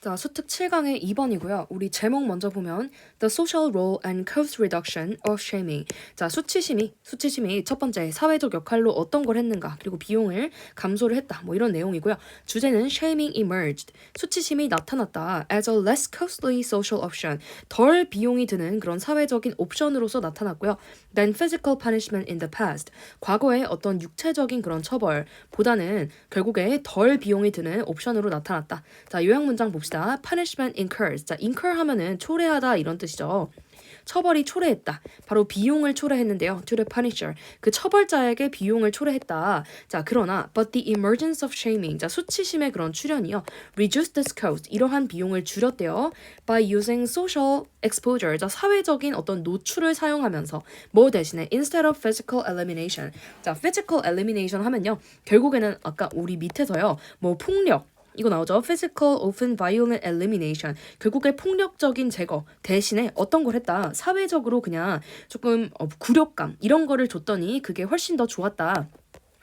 자, 수특 7강의 2번이고요. 우리 제목 먼저 보면 The social role and cost reduction of shaming. 자, 수치심이 수치심이 첫 번째 사회적 역할로 어떤 걸 했는가 그리고 비용을 감소를 했다. 뭐 이런 내용이고요. 주제는 shaming emerged. 수치심이 나타났다. as a less costly social option. 덜 비용이 드는 그런 사회적인 옵션으로서 나타났고요. than physical punishment in the past. 과거의 어떤 육체적인 그런 처벌보다는 결국에 덜 비용이 드는 옵션으로 나타났다. 자, 요약 문장 봅시다. Punishment incurs. 자, incur 하면은 초래하다 이런 뜻이죠. 처벌이 초래했다. 바로 비용을 초래했는데요. to the punisher. 그 처벌자에게 비용을 초래했다. 자, 그러나 but the emergence of shaming. 자, 수치심의 그런 출현이요. reduced this cost. 이러한 비용을 줄였대요. by using social exposure. 자, 사회적인 어떤 노출을 사용하면서 뭐 대신에 instead of physical elimination. 자, physical elimination 하면요. 결국에는 아까 우리 밑에서요. 뭐 폭력 이거 나오죠. Physical, often violent elimination. 결국에 폭력적인 제거 대신에 어떤 걸 했다. 사회적으로 그냥 조금 어, 굴욕감 이런 거를 줬더니 그게 훨씬 더 좋았다.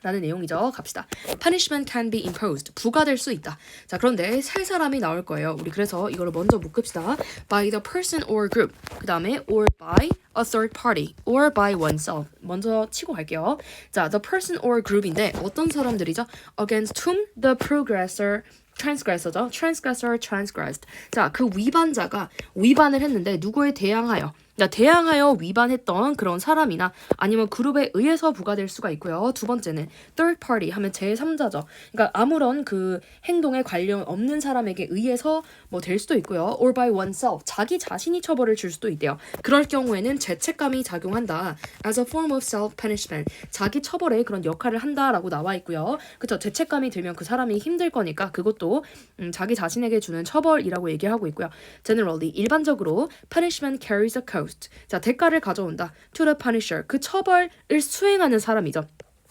라는 내용이죠. 갑시다. Punishment can be imposed. 부과될 수 있다. 자, 그런데 세 사람이 나올 거예요. 우리 그래서 이거를 먼저 묶읍시다. By the person or group. 그 다음에 or by a third party or by oneself. 먼저 치고 갈게요. 자, the person or group인데 어떤 사람들이죠? Against whom the progressor transgressor죠. transgressor transgressed. 자, 그 위반자가 위반을 했는데 누구에 대항하여 자, 대항하여 위반했던 그런 사람이나 아니면 그룹에 의해서 부과될 수가 있고요. 두 번째는 third party 하면 제3자죠. 그러니까 아무런 그 행동에 관련 없는 사람에게 의해서 뭐 될 수도 있고요. or by oneself 자기 자신이 처벌을 줄 수도 있대요. 그럴 경우에는 죄책감이 작용한다. as a form of self punishment 자기 처벌에 그런 역할을 한다라고 나와 있고요. 그쵸 죄책감이 들면 그 사람이 힘들 거니까 그것도 음, 자기 자신에게 주는 처벌이라고 얘기하고 있고요. generally 일반적으로 punishment carries a cost 자 대가를 가져온다. to the punisher 그 처벌을 수행하는 사람이죠.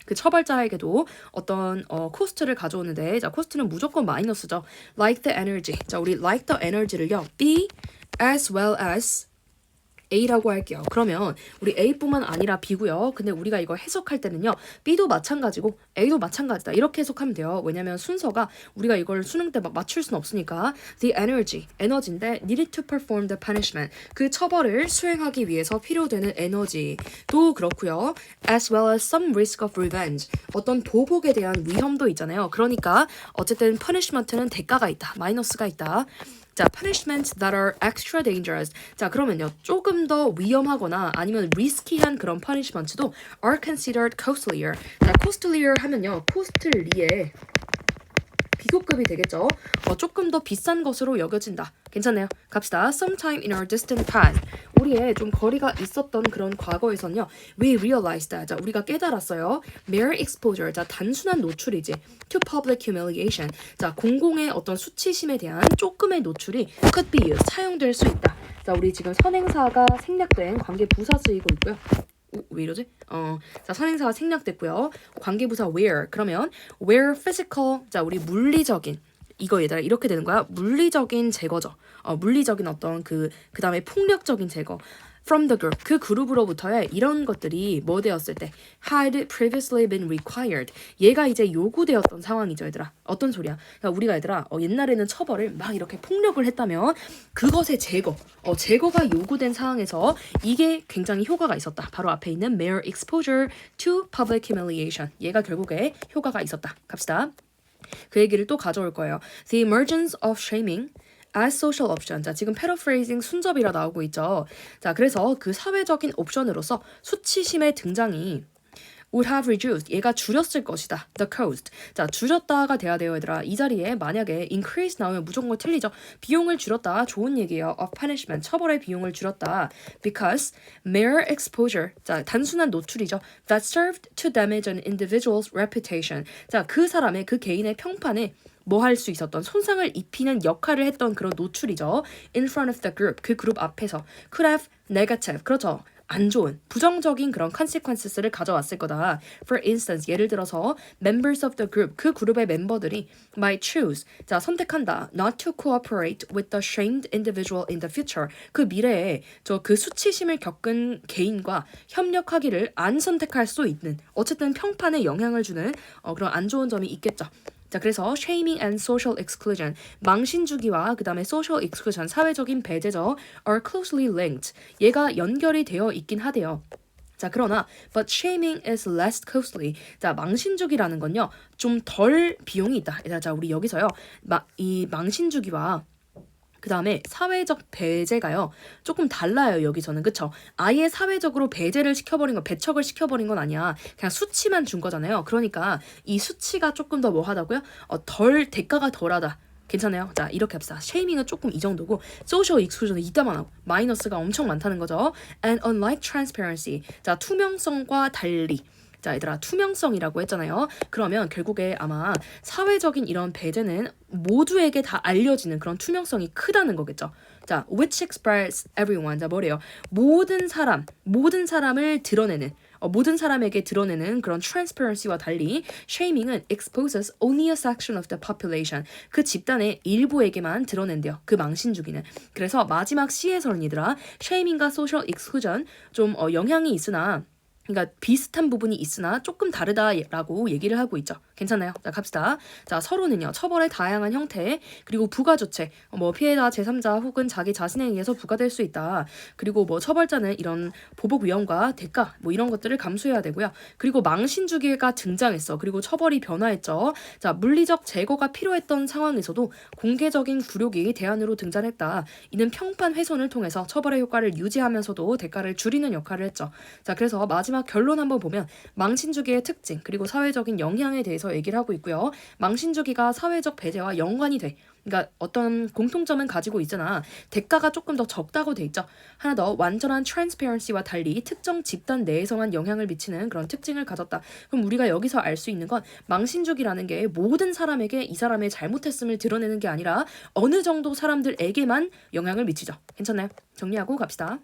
그 처벌자에게도 어떤 어, 코스트를 가져오는데 자 코스트는 무조건 마이너스죠. Like the energy. 자 우리 like the energy를요. B as well as A라고 할게요. 그러면 우리 A뿐만 아니라 B고요. 근데 우리가 이거 해석할 때는요. B도 마찬가지고 A도 마찬가지다. 이렇게 해석하면 돼요. 왜냐면 순서가 우리가 이걸 수능 때 막 맞출 수는 없으니까 the energy, 에너지인데 needed to perform the punishment. 그 처벌을 수행하기 위해서 필요되는 에너지도 그렇고요. as well as some risk of revenge. 어떤 보복에 대한 위험도 있잖아요. 그러니까 어쨌든 punishment는 대가가 있다. 마이너스가 있다. 자, punishments that are extra dangerous. 자, 그러면요. 조금 더 위험하거나 아니면 리스키한 그런 punishments도 are considered costlier. 자, costlier 하면요. costly의 비교급이 되겠죠. 어, 조금 더 비싼 것으로 여겨진다. 괜찮네요. 갑시다. Sometime in our distant past. 우리의 좀 거리가 있었던 그런 과거에선요. We realized that. 자, 우리가 깨달았어요. Mere exposure. 자, 단순한 노출이지. To public humiliation. 자, 공공의 어떤 수치심에 대한 조금의 노출이 could be used. 사용될 수 있다. 자, 우리 지금 선행사가 생략된 관계 부사 쓰이고 있고요. 오, 왜 이러지? 어, 자 선행사가 생략됐고요. 관계부사 where 그러면 where physical 자 우리 물리적인 이거 얘들아 이렇게 되는 거야. 물리적인 제거죠. 어, 물리적인 어떤 그 그 다음에 폭력적인 제거. From the group. 그 그룹으로부터의 이런 것들이 뭐 되었을 때? Had previously been required. 얘가 이제 요구되었던 상황이죠 얘들아. 어떤 소리야? 그러니까 우리가 얘들아 어, 옛날에는 처벌을 막 이렇게 폭력을 했다면 그것의 제거 어, 제거가 요구된 상황에서 이게 굉장히 효과가 있었다. 바로 앞에 있는 mere exposure to public humiliation. 얘가 결국에 효과가 있었다. 갑시다. 그 얘기를 또 가져올 거예요. The emergence of shaming as social option. 자, 지금 paraphrasing 순접이라 나오고 있죠. 자, 그래서 그 사회적인 옵션으로서 수치심의 등장이 would have reduced. 얘가 줄였을 것이다. The cost. 자, 줄였다가 돼야 돼요, 얘들아. 이 자리에 만약에 increase 나오면 무조건 틀리죠. 비용을 줄였다. 좋은 얘기예요. of punishment. 처벌의 비용을 줄였다. Because mere exposure. 자, 단순한 노출이죠. That served to damage an individual's reputation. 자, 그 사람의 그 개인의 평판에 뭐 할 수 있었던 손상을 입히는 역할을 했던 그런 노출이죠. In front of the group. 그 그룹 앞에서. Could have negative. 그렇죠. 안 좋은 부정적인 그런 consequences를 가져왔을 거다. For instance, 예를 들어서 members of the group 그 그룹의 멤버들이 might choose 자 선택한다 not to cooperate with the shamed individual in the future 그 미래에 저 그 수치심을 겪은 개인과 협력하기를 안 선택할 수 있는 어쨌든 평판에 영향을 주는 어, 그런 안 좋은 점이 있겠죠. 자, 그래서 shaming and social exclusion, 망신주기와 그 다음에 social exclusion, 사회적인 배제죠, are closely linked. 얘가 연결이 되어 있긴 하대요. 자, 그러나 but shaming is less costly. 자, 망신주기라는 건요. 좀 덜 비용이 있다. 자, 자, 우리 여기서요. 마, 이 망신주기와 그 다음에 사회적 배제가요 조금 달라요 여기서는. 그쵸? 아예 사회적으로 배제를 시켜버린 거 배척을 시켜버린 건 아니야. 그냥 수치만 준 거잖아요. 그러니까 이 수치가 조금 더 뭐하다고요? 어, 덜 대가가 덜하다. 괜찮아요? 자 이렇게 합시다. 쉐이밍은 조금 이 정도고 소셜 익스클루전은 이따만 하고 마이너스가 엄청 많다는 거죠. And unlike transparency. 자 투명성과 달리 자, 얘들아, 투명성이라고 했잖아요. 그러면 결국에 아마 사회적인 이런 배제는 모두에게 다 알려지는 그런 투명성이 크다는 거겠죠. 자, which express everyone. 자, 뭐래요? 모든 사람, 모든 사람을 드러내는, 어, 모든 사람에게 드러내는 그런 transparency와 달리 shaming은 exposes only a section of the population. 그 집단의 일부에게만 드러낸대요. 그 망신주기는. 그래서 마지막 시에서는 얘들아, shaming과 social exclusion 좀 어, 영향이 있으나 그러니까 비슷한 부분이 있으나 조금 다르다라고 얘기를 하고 있죠. 괜찮아요. 자, 갑시다. 자, 서로는요. 처벌의 다양한 형태 그리고 부가 조치, 뭐 피해자 제3자 혹은 자기 자신에 의해서 부과될 수 있다. 그리고 뭐 처벌자는 이런 보복 위험과 대가 뭐 이런 것들을 감수해야 되고요. 그리고 망신 주기가 등장했어. 그리고 처벌이 변화했죠. 자, 물리적 제거가 필요했던 상황에서도 공개적인 굴욕이 대안으로 등장했다. 이는 평판 훼손을 통해서 처벌의 효과를 유지하면서도 대가를 줄이는 역할을 했죠. 자, 그래서 마지막 결론 한번 보면 망신주기의 특징 그리고 사회적인 영향에 대해서 얘기를 하고 있고요. 망신주기가 사회적 배제와 연관이 돼. 그러니까 어떤 공통점은 가지고 있으나 대가가 조금 더 적다고 돼 있죠. 하나 더 완전한 transparency와 달리 특정 집단 내에서만 영향을 미치는 그런 특징을 가졌다. 그럼 우리가 여기서 알 수 있는 건 망신주기라는 게 모든 사람에게 이 사람의 잘못했음을 드러내는 게 아니라 어느 정도 사람들에게만 영향을 미치죠. 괜찮나요? 정리하고 갑시다.